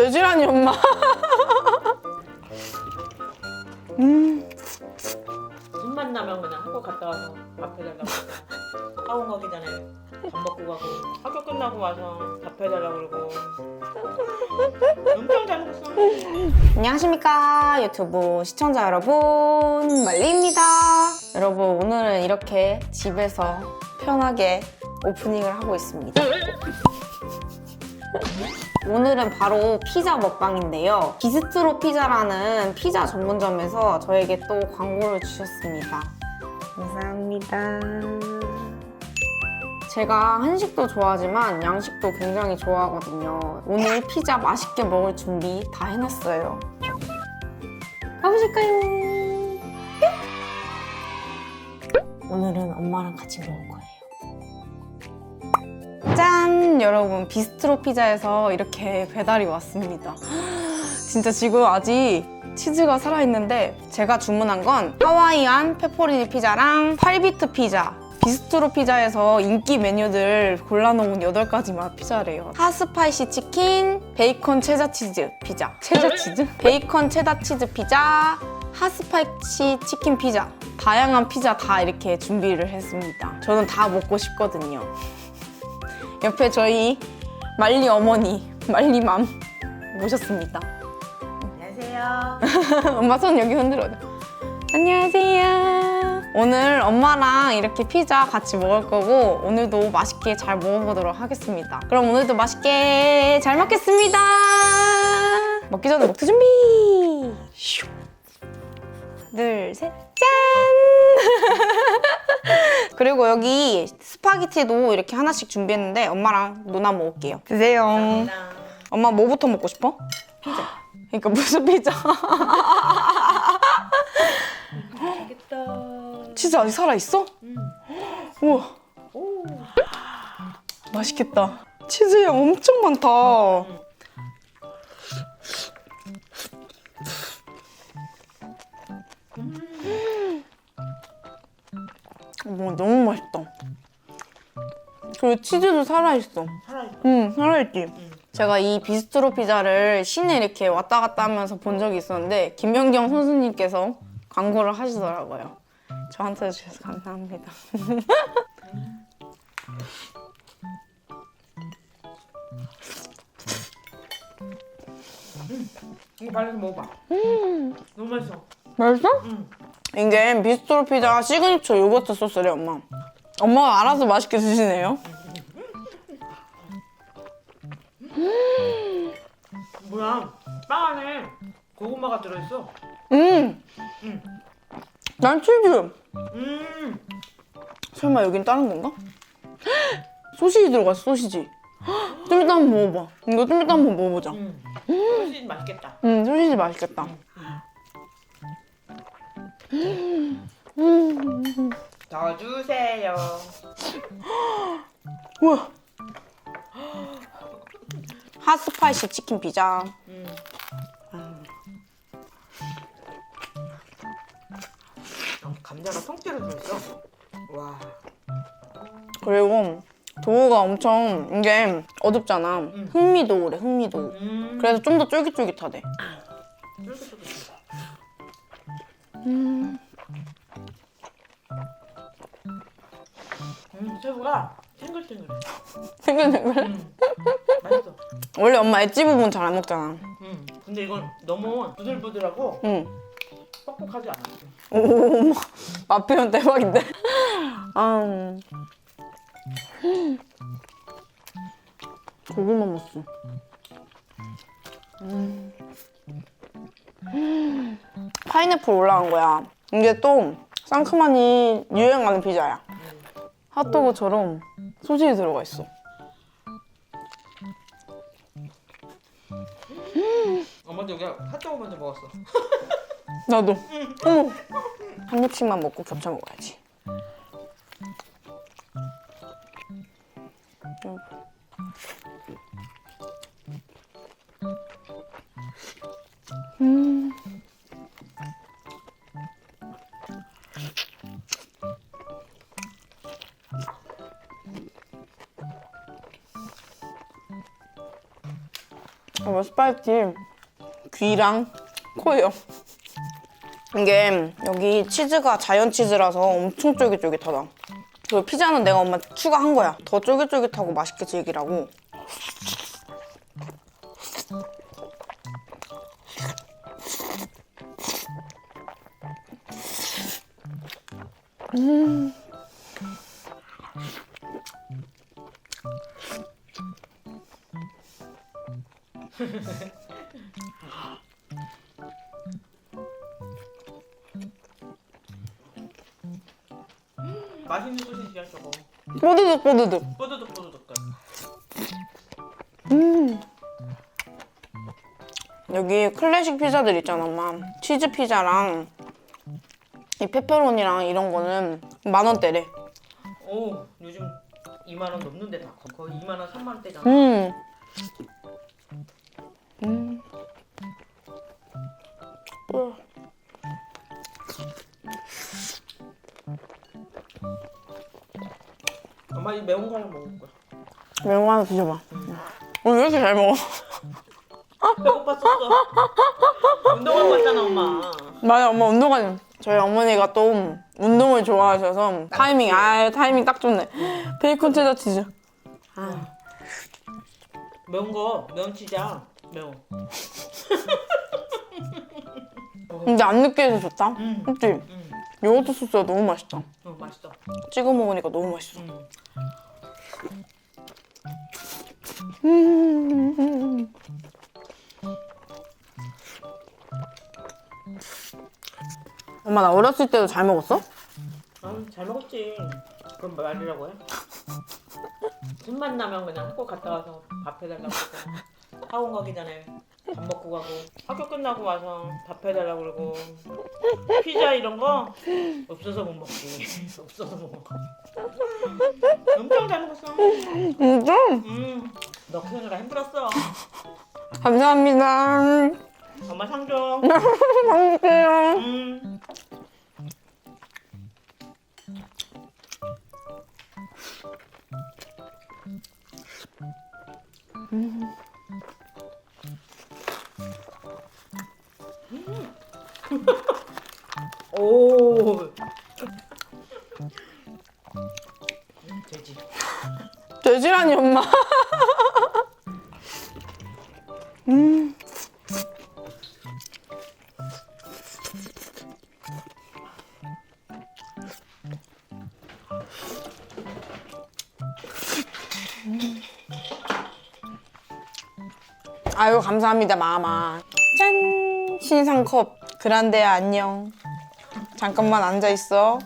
돼지라니 엄마. 음. 입맛 나면 그냥 학교 갔다 와서 밥 해달라고. 그러고 학원 가기 전에 밥 먹고 가고 학교 끝나고 와서 밥 해달라고 그러고. 엄청 잘 먹었어. 안녕하십니까 유튜브 시청자 여러분. 말리입니다. 여러분 오늘은 이렇게 집에서 편하게 오프닝을 하고 있습니다 오늘은 바로 피자 먹방인데요 비스트로 피자라는 피자 전문점에서 저에게 또 광고를 주셨습니다 감사합니다 제가 한식도 좋아하지만 양식도 굉장히 좋아하거든요. 오늘 피자 맛있게 먹을 준비 다 해놨어요. 가보실까요? 오늘은 엄마랑 같이 먹을 거예요. 여러분, 비스트로 피자에서 이렇게 배달이 왔습니다. 진짜 지금 아직 치즈가 살아있는데 제가 주문한 건 하와이안 페퍼리니 피자랑 8비트 피자 비스트로 피자에서 인기 메뉴들 골라놓은 8가지 맛 피자래요. 핫스파이시 치킨, 베이컨 체다 치즈 피자. 체다 치즈? 베이컨 체다 치즈 피자, 핫스파이시 치킨 피자. 다양한 피자 다 이렇게 준비를 했습니다. 저는 다 먹고 싶거든요. 옆에 저희 말리 어머니, 말리맘 모셨습니다. 안녕하세요 엄마 손 여기 흔들어줘. 안녕하세요. 오늘 엄마랑 이렇게 피자 같이 먹을 거고 오늘도 맛있게 잘 먹어보도록 하겠습니다. 그럼 오늘도 맛있게 잘 먹겠습니다. 먹기 전에 먹트 준비. 슉. 둘, 셋, 짠! 그리고 여기 스파게티도 이렇게 하나씩 준비했는데 엄마랑 누나 먹을게요. 드세요. 감사합니다 엄마 뭐부터 먹고 싶어? 피자 그러니까 무슨 피자? 맛있겠다 치즈 아직 살아 있어? 음. 우와 오 맛있겠다 치즈 양 엄청 많다 어머 너무 맛있다. 그리고 치즈도 살아있어. 살아있어? 응 살아있지. 제가 이 비스트로 피자를 시내 이렇게 왔다 갔다 하면서 본 적이 있었는데 김연경 선수님께서 광고를 하시더라고요. 저한테 주셔서 감사합니다. 이거 발라서 먹어봐. 너무 맛있어. 맛있어? 응. 이게 비스트로 피자 시그니처 요거트 소스래 엄마. 엄마가 알아서 맛있게 드시네요. 뭐야? 빵 안에 고구마가 들어있어. 음! 음. 난 치즈. 음. 설마 여긴 다른 건가? 소시지 들어갔어 소시지. 좀 이따 한번 먹어봐. 이거 좀 이따 한번 먹어보자. 음. 소시지 맛있겠다. 음 소시지 맛있겠다 더 주세요. 우와. 핫스파이시 치킨 피자. 음. 어, 감자가 통째로 들어있어. 와. 그리고 도우가 엄청 이게 어둡잖아. 흑미도우래 흑미도우 음. 그래서 좀 더 쫄깃쫄깃하대. 쫄깃쫄깃 음, 새우가 탱글탱글해. 생글생글 음, 맛있어. 원래 엄마 엣지 부분 잘 안 먹잖아 음, 근데 이건 너무 부들부들하고 응. 뻑뻑하지 않아. 오, 엄마. 맛 표현 대박인데? 아, 음. 고구마 무스. 음. 파인애플 올라간 거야. 이게 또 상큼하니 유행하는 피자야. 핫도그처럼 소시지 들어가 있어. 엄마도 여기 핫도그 먼저 먹었어. 나도. 어머. 한 입씩만 먹고 겹쳐 먹어야지. 음. 어, 스파이티 귀랑 코예요. 이게 여기 치즈가 자연 치즈라서 엄청 쫄깃쫄깃하다. 그리고 피자는 내가 엄마 추가한 거야. 더 쫄깃쫄깃하고 맛있게 즐기라고. 맛있는 소시지야 저거. 뽀드득 뽀드득. 뽀드득 뽀드득. 여기 클래식 피자들 있잖아, 엄마. 치즈 피자랑 이 페페로니랑 이런 거는 만 원대래. 오 요즘 2만 원 넘는데 다 거의 2만 원 3만 원대잖아. 음. 음. 어. 엄마 이 매운 거 하나 먹을 거야. 매운 거 하나 드셔봐. 오늘 왜 이렇게 잘 먹어? 배고팠었어. 운동하고 왔잖아 엄마. 맞아, 엄마 운동하지. 저희 어머니가 또 운동을 좋아하셔서 타이밍, 아 타이밍 딱 좋네. 베이컨 체다 치즈. 매운 거 매운 치자 매워. 근데 안 느끼해서 좋다. 음. 그치? 음. 요거트 소스가 너무 맛있다. 어 맛있어. 찍어 먹으니까 너무 맛있어. 음. 음. 엄마 나 어렸을 때도 잘 먹었어? 아 잘 먹었지. 그럼 말이라고 해? 숨만 나면 그냥 학교 갔다 와서 밥 해달라고 학원 가기 전에 밥 먹고 가고 학교 끝나고 와서 밥 해달라고 그러고 피자 이런 거 없어서 못 먹지 없어서 못 먹어 엄청 잘 먹었어 진짜? 음너 키우느라 힘들었어 감사합니다. 엄마 상줘 먹을게요. 음. 오. 음. 아유 감사합니다 마마. 짠! 신상컵. 그란데야 안녕. 잠깐만 앉아 있어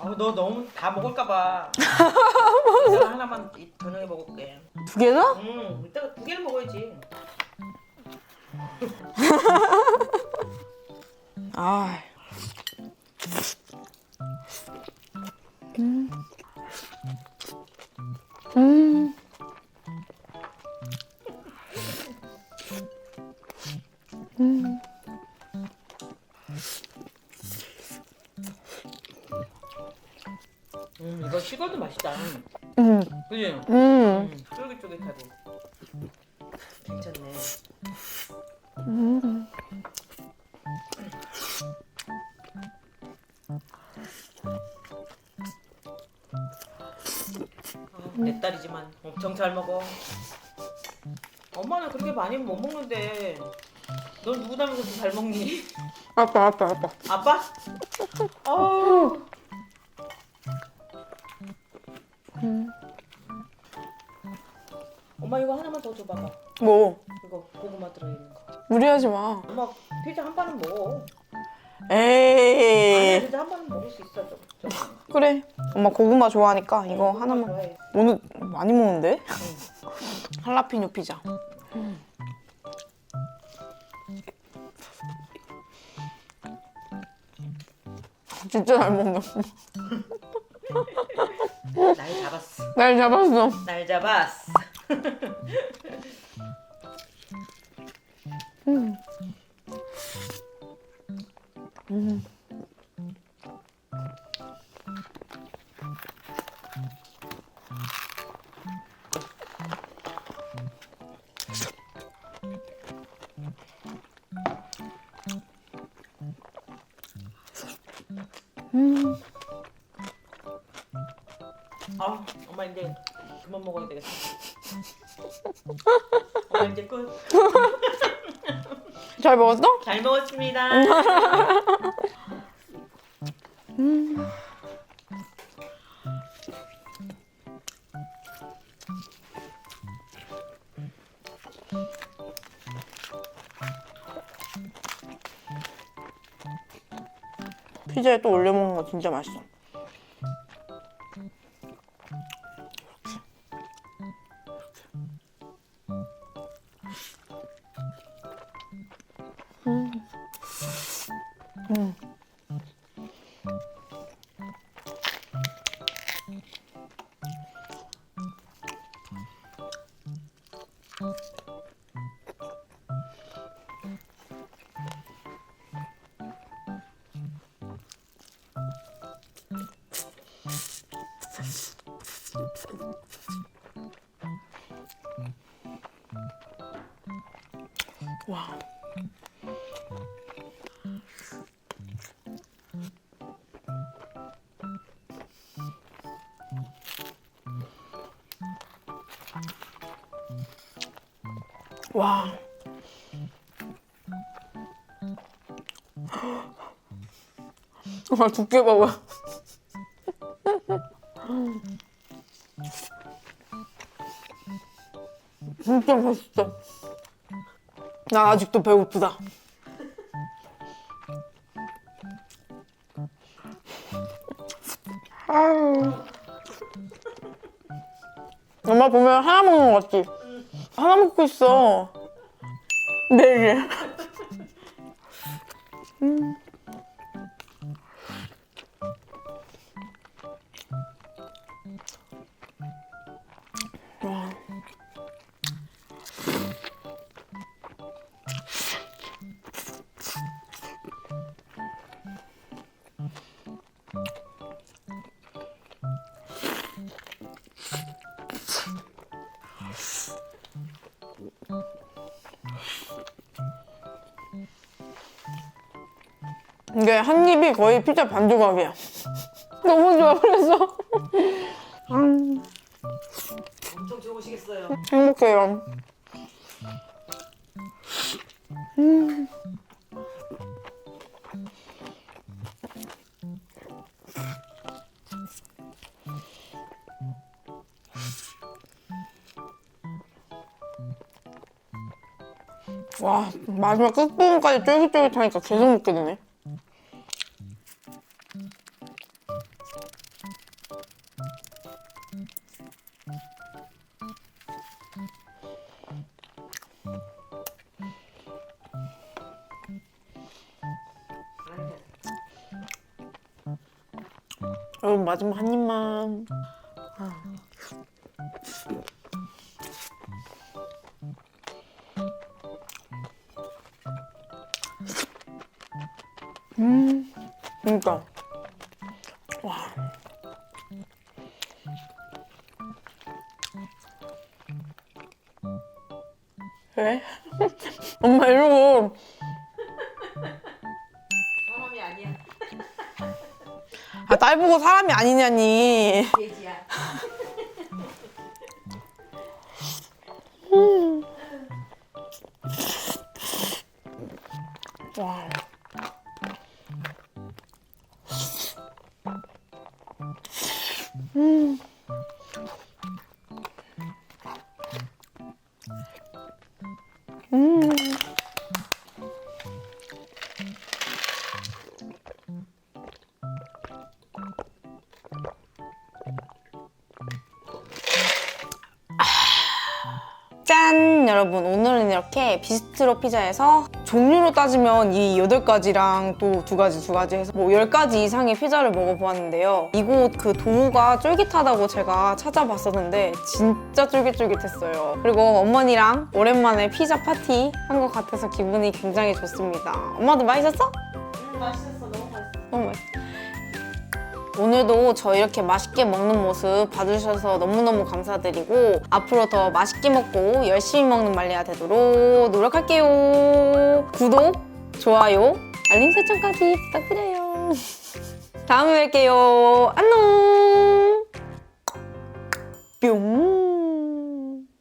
어? 아, 너 너무 다 먹을까봐. 내가 하나만 이- 저녁에 먹을게. 두 개다? 음, 이따가 두 개를 먹어야지. 아. 음. 음. 음. 맛있다. 음. 그지? 음. 음, 쫄깃쫄깃하고. 괜찮네. 음. 아, 내 딸이지만 엄청 잘 먹어. 엄마는 그렇게 많이 못 먹는데 넌 누구 닮아서 더잘 먹니? 아빠, 아빠, 아빠. 아빠? 어 음. 엄마 이거 하나만 더 줘봐봐. 뭐? 이거 고구마 들어있는 거. 무리하지 마. 엄마 피자 한 판은 먹어. 에이. 아니야 피자 한 판은 먹을 수 있어. 좀. 좀. 그래. 엄마 고구마 좋아하니까 이거 하나만. 좋아해. 오늘 많이 먹는데? 할라피뇨 피자. 진짜 잘 먹는다. 날 잡았어. 날 잡았어. 날 잡았어. 음. 음. 음. 엄마 이제 그만 먹어야 되겠어. 엄마 이제 끝. 잘 먹었어? 잘 먹었습니다. 피자에 또 올려 먹는 거 진짜 맛있어. 와. 와. 와, 두께 봐봐. 진짜 맛있어. 나 아직도 배고프다. 아유. 엄마 보면 하나 먹는 거 같지? 하나 먹고 있어. 네 개. 이게 한 입이 거의 피자 반 조각이야. 너무 좋아, 그래서. 음, 엄청 좋으시겠어요. 행복해요. 음. 와, 마지막 끝부분까지 쫄깃쫄깃하니까 계속 먹게 되네. 여러분 마지막 한 입만. 음, 그러니까 와. 왜? 엄마 이러고 아, 딸 보고 사람이 아니냐니. 돼지야. 와. 음. 음. 비스트로 피자에서 종류로 따지면 이 8가지랑 또두 가지 두 가지 해서 뭐 10가지 이상의 피자를 먹어보았는데요. 이곳 그 도우가 쫄깃하다고 제가 찾아봤었는데 진짜 쫄깃쫄깃했어요. 그리고 어머니랑 오랜만에 피자 파티 한 것 같아서 기분이 굉장히 좋습니다. 엄마도 맛있었어? 음, 맛있었어. 너무 맛있어. 너무 맛있어. 오늘도 저 이렇게 맛있게 먹는 모습 봐주셔서 너무너무 감사드리고 앞으로 더 맛있게 먹고 열심히 먹는 말리아 되도록 노력할게요. 구독, 좋아요, 알림 설정까지 부탁드려요. 다음에 뵐게요. 안녕. 뿅.